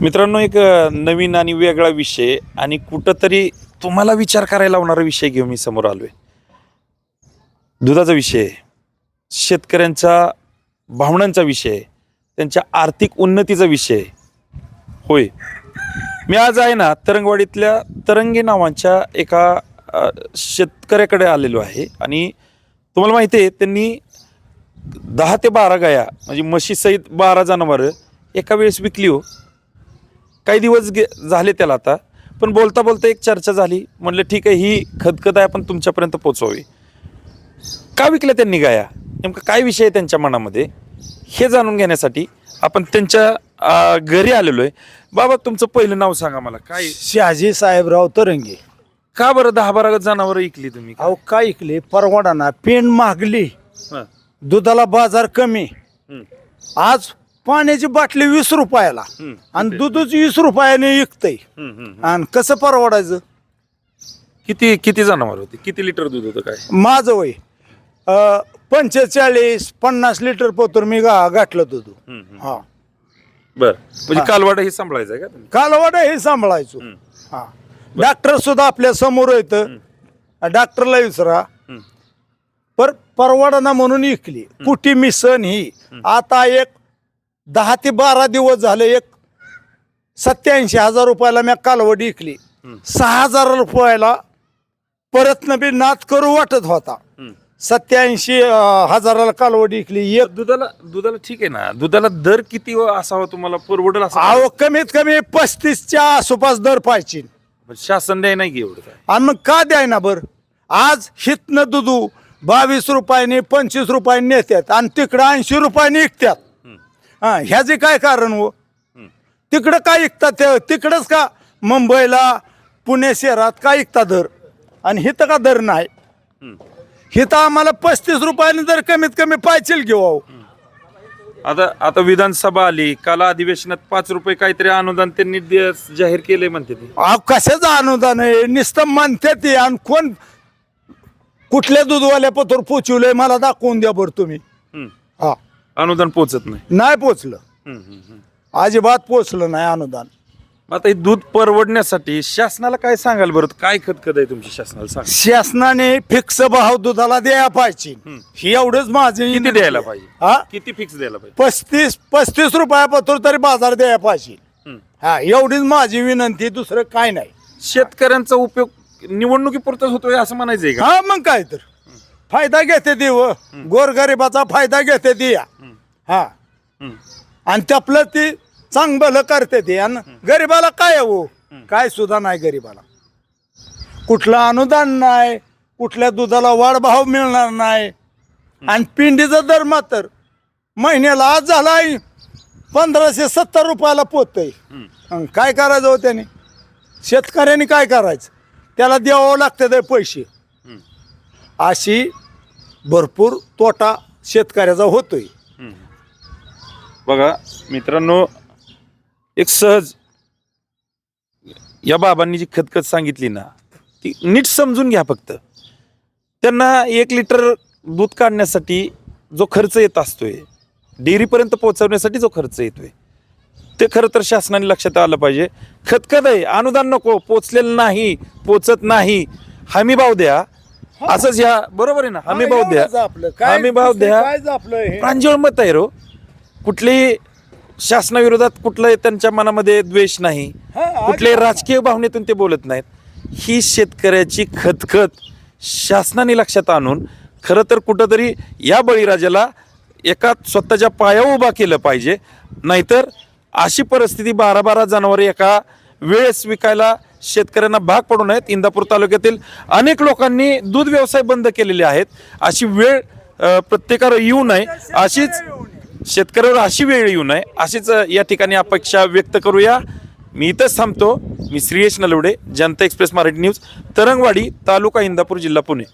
मित्रांनो एक नवीन आणि वेगळा विषय आणि कुठंतरी तुम्हाला विचार करायला लावणारा विषय घेऊन मी समोर आलोय. दुधाचा विषय शेतकऱ्यांचा भावनांचा विषय त्यांच्या आर्थिक उन्नतीचा विषय. होय. मी आज आहे ना तरंगवाडीतल्या तरंगी नावांच्या एका शेतकऱ्याकडे आलेलो आहे आणि तुम्हाला माहिती आहे त्यांनी दहा ते बारा गाया म्हणजे म्हशीसहित बारा जनावरं एका वेळेस विकली हो. काही दिवस गे झाले त्याला आता पण बोलता बोलता एक चर्चा झाली. म्हणलं ठीक आहे ही खदखद आहे आपण तुमच्यापर्यंत पोचवावी. का विकल्या त्यांनी गाया? नेमकं काय विषय आहे त्यांच्या मनामध्ये? हे जाणून घेण्यासाठी आपण त्यांच्या घरी आलेलो आहे. बाबा तुमचं पहिलं नाव सांगा मला. काय? शहाजी साहेबराव तरंगे. का बरं दहा बारा जनावरं विकली तुम्ही? अहो काय ऐकले परवाना पेन मागली दुधाला बाजार कमी. आज पाण्याची बाटली वीस रुपयाला. आणि दूधच वीस रुपयाने विकतय. हं, हं. आणि कसं परवडायचं? किती किती जनावर होते? किती लिटर दूध होतं काय? माझं वय. अं, पंचेचाळीस पन्नास लिटर पोतर मी गा गाठलं दूध. हं, बर. म्हणजे. कालवाडा हे सांभाळायचं आहे का तुम्ही? कालवाडा हे सांभाळायचो. हं. हा. डॉक्टर सुद्धा आपल्यासमोर येतं डॉक्टरला विचारा. पर परवाडा म्हणून विकली. कुठी मिसन ही आता एक दहा ते बारा दिवस झाले एक सत्याऐंशी हजार रुपयाला मी कालवडी विकली. सहा हजार रुपयाला परत बी नाद करू वाटत होता. सत्याऐंशी हजाराला कालवडी विकली. एक दुधाला दुधाला ठीक आहे ना. दुधाला दर किती असावा तुम्हाला? परवडेल असा अहो कमीत कमी पस्तीसच्या आसपास दर पाहिजे. शासन द्याय नाही एवढं आणि मग का द्याय ना बर? आज हितनं दुधू बावीस रुपयाने पंचवीस रुपयाने नेतात आणि तिकडं ऐंशी रुपयाने विकतात हं. ह्याचे काय कारण हो. तिकडं काय विकतात ते तिकडंच का मुंबईला पुणे शहरात काय विकतात दर आणि हिथं का दर नाही हं. हिथं आम्हाला पस्तीस रुपयाने दर कमीत कमी पाहिजे घेऊ. आता आता विधानसभा आली काल अधिवेशनात पाच रुपये काहीतरी अनुदान त्यांनी जाहीर केलंय म्हणते कशाचं अनुदान आहे नुसतं म्हणते ते आणि कोण कुठल्या दूधवाल्या पत्र पोचवलंय मला दाखवून द्या बरं तुम्ही हं. अनुदान पोचत नाही. नाही पोचलं. अजिबात पोचलं नाही अनुदान. आता हे दूध परवडण्यासाठी शासनाला काय सांगाल बरं? काय खतखत आहे तुमच्या शासनाला सांग. शासनाने फिक्स भाव दुधाला द्यायला पाहिजे. हं. ही एवढंच माझे किती द्यायला पाहिजे? हा? किती फिक्स द्यायला पाहिजे? पस्तीस पस्तीस रुपयापत्र तरी बाजार द्यायला पाहिजे. हं. हा एवढीच माझी विनंती दुसरं काय नाही. शेतकऱ्यांचा उपयोग निवडणुकीपुरताच होतोय असं म्हणायचंय का? हा मग काय तर. फायदा घेते ती व गोरगरिबाचा फायदा घेते ती या हं. आणि त्यापलं ती चांग भलं करते ती आणि गरीबाला काय हो? काय सुद्धा नाही गरीबाला. कुठलं अनुदान नाही कुठल्या दुधाला वाढ भाव मिळणार नाही. आणि पिंडीचा दर मात्र महिन्याला आज झाला पंधराशे सत्तर रुपयाला पोतय. हं. काय करायचं हो त्याने? शेतकऱ्यांनी काय करायचं? त्याला द्यावं लागतं ते पैसे. अशी भरपूर तोटा शेतकऱ्याचा होतोय. बघा मित्रांनो एक सहज या बाबांनी जी खतखत सांगितली ना ती नीट समजून घ्या फक्त. त्यांना एक लिटर दूध काढण्यासाठी जो खर्च येत असतोय डेअरीपर्यंत पोहोचवण्यासाठी जो खर्च येतोय ते खरं तर शासनाने लक्षात आलं पाहिजे. खतखत आहे अनुदान नको पोचलेलं नाही पोचत नाही. हमी भाव द्या असंच या बरोबर आहे ना? हमी भाव द्या. हमी भाव द्या. हे? प्रांजळ मत आहे रो. कुठलेही शासनाविरोधात कुठलंही त्यांच्या मनामध्ये द्वेष नाही. हा, कुठल्याही राजकीय भावनेतून ते बोलत नाहीत. ही शेतकऱ्याची खतखत शासनाने लक्षात आणून खरं तर कुठंतरी या बळीराजाला एका स्वतःच्या पाया उभा केलं पाहिजे. नाहीतर अशी परिस्थिती बारा बारा जनावरे एका वेळेस विकायला शेतकऱ्यांना भाग पडू नयेत. इंदापूर तालुक्यातील अनेक लोकांनी दूध व्यवसाय बंद केलेले आहेत. अशी वेळ प्रत्येकावर येऊ नये. अशीच शेतकऱ्यावर अशी वेळ येऊ नये. अशीच या ठिकाणी अपेक्षा व्यक्त करूया. मी इथंच थांबतो. मी श्रीयश नलवडे जनता एक्सप्रेस मराठी न्यूज तरंगवाडी तालुका इंदापूर जिल्हा पुणे.